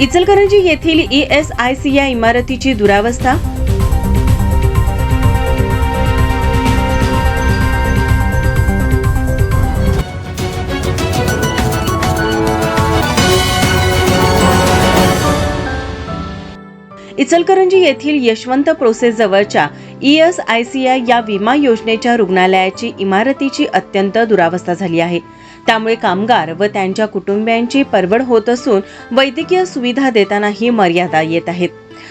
इचलकरंजी येथील E S I C या इमारतीची दुरावस्था? इचलकरंजी येथील यशवंत प्रोसेस जवळच्या ई एस आय सी या विमा योजनेच्या रुग्णालयाची इमारतीची अत्यंत दुरावस्था झाली आहे. त्यामुळे कामगार व त्यांच्या कुटुंबियांची परवड होत असून वैद्यकीय सुविधा देतानाही मर्यादा येत आहेत.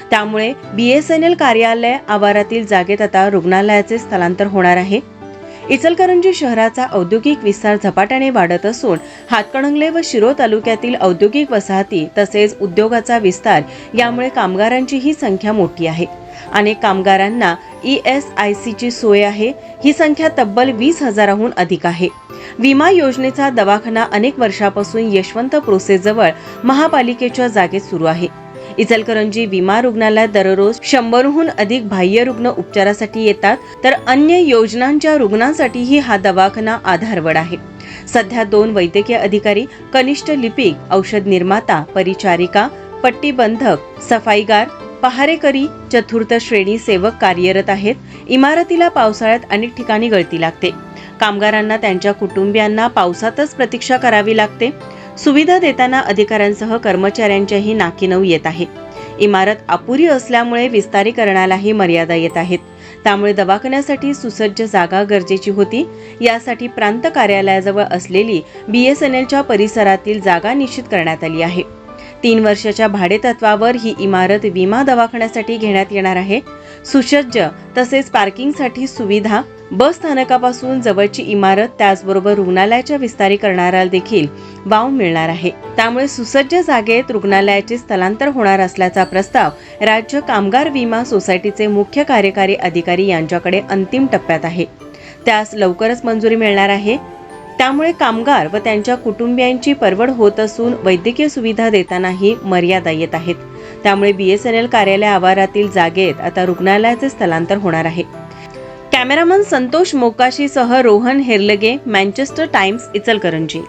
त्यामुळे बी एस एन एल कार्यालय आवारातील जागेत आता रुग्णालयाचे स्थलांतर होणार आहे. इचलकरंजी शहराचा औद्योगिक विस्तार झपाट्याने वाढत असून हातकणंगले व शिरो तालुक्यातील औद्योगिक वसाहती तसेच उद्योगाचा विस्तार यामुळे कामगारांचीही संख्या मोठी आहे. अनेक कामगारांना ई एस आय सीची सोय आहे. ही संख्या तब्बल वीस हजाराहून अधिक आहे. विमा योजनेचा दवाखाना अनेक वर्षापासून यशवंत प्रोसेसजवळ महापालिकेच्या जागेत सुरू आहे. इचलकरंजी विमा रुग्णालयात दररोज शंभरहून अधिक बाह्य रुग्ण उपचारासाठी येतात. तर अन्य योजनांच्या रुग्णांसाठीही हा दवाखाना आधारवड आहे. सध्या दोन वैद्यकीय अधिकारी कनिष्ठ लिपिक औषध निर्माता परिचारिका पट्टीबंधक सफाईगार पहारेकरी चतुर्थ श्रेणी सेवक कार्यरत आहेत. इमारतीला पावसाळ्यात अनेक ठिकाणी गळती लागते. कामगारांना त्यांच्या कुटुंबियांना पावसातच प्रतीक्षा करावी लागते. सुविधा देताना अधिकाऱ्यांसह कर्मचाऱ्यांच्याही नाकीनऊ येत आहे. इमारत अपुरी असल्यामुळे विस्तारीकरणालाही मर्यादा येत आहेत. त्यामुळे दवाखान्यासाठी सुसज्ज जागा गरजेची होती. यासाठी प्रांत कार्यालयाजवळ असलेली बीएसएनएलच्या परिसरातील जागा निश्चित करण्यात आली आहे. तीन वर्षाच्या भाडेतत्वावर ही इमारत विमा दवाखान्यासाठी घेण्यात येणार आहे. सुसज्ज तसेच पार्किंगसाठी सुविधा बस स्थानकापासून जवळची इमारत त्याचबरोबर रुग्णालयाच्या विस्तारीकरणाला देखील वाव मिळणार आहे. त्यामुळे सुसज्ज जागेत रुग्णालयाचे स्थलांतर होणार असल्याचा प्रस्ताव राज्य कामगार विमा सोसायटीचे मुख्य कार्यकारी अधिकारी यांच्याकडे अंतिम टप्प्यात आहे. त्यास लवकरच मंजुरी मिळणार आहे. त्यामुळे कामगार व त्यांच्या कुटुंबियांची परवड होत असून वैद्यकीय सुविधा देतानाही मर्यादा येत आहेत. त्यामुळे बीएसएनएल कार्यालय आवारातील जागेत आता रुग्णालयाचे स्थलांतर होणार आहे. कॅमेरामन संतोष मोकाशीसह रोहन हेरलगे मँचेस्टर टाइम्स इचलकरंजी.